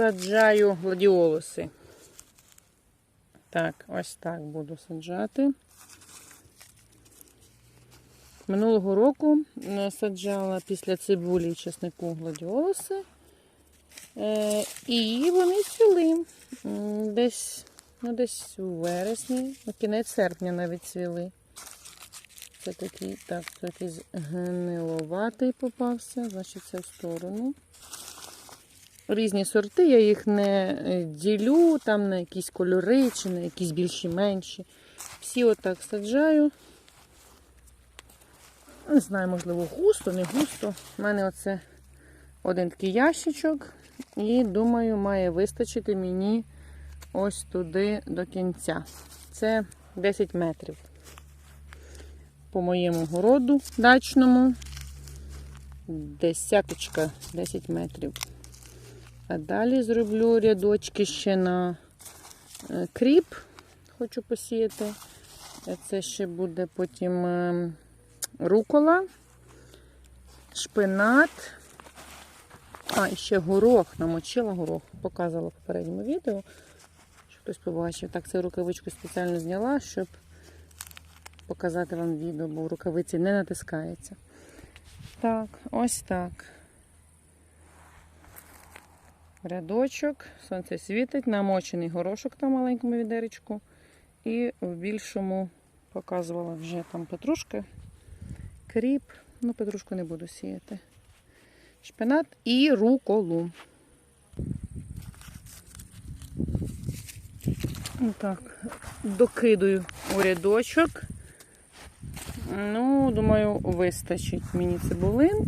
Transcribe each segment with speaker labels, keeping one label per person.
Speaker 1: саджаю гладіолуси. Так, ось так буду саджати. Минулого року е, саджала після цибулі і чеснику гладіолуси. Е, і вони цвіли. Десь, ну, десь у вересні, на кінець серпня навіть цвіли. Це такий, так, це гниловатий попався, значить це в сторону. Різні сорти, я їх не е, ділю там на якісь кольори чи на якісь більші менші. Всі отак саджаю. Не знаю, можливо, густо, не густо. У мене оце один такий ящичок. І думаю, має вистачити мені ось туди до кінця. Це 10 метрів. По моєму городу дачному. Десяточка 10 метрів. А далі зроблю рядочки ще на е, кріп. Хочу посіяти. Е, Це ще буде потім е, рукола, шпинат. А, і ще горох. Намочила горох. Показувала в попередньому відео. Щоб хтось побачив. Так, цю рукавичку спеціально зняла, щоб показати вам відео, бо в рукавиці не натискається. Так, ось так. Рядочок, сонце світить, намочений горошок на маленькому відеречку. І в більшому показувала вже там петрушка, кріп. Ну, петрушку не буду сіяти. Шпинат і руколу. Так, докидую у рядочок. Ну, думаю, вистачить мені цибулин.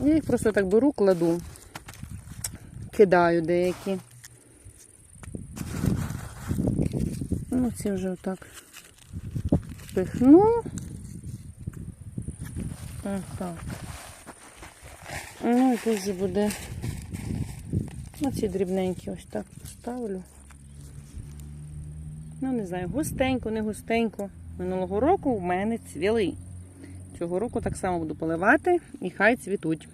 Speaker 1: Я їх просто так беру, кладу, кидаю деякі. Ну, ці вже отак пихну. Так. Ну і тут вже буде. Оці дрібненькі ось так поставлю. Ну, не знаю, густенько, не густенько. Минулого року в мене цвіли. Цього року так само буду поливати і хай цвітуть.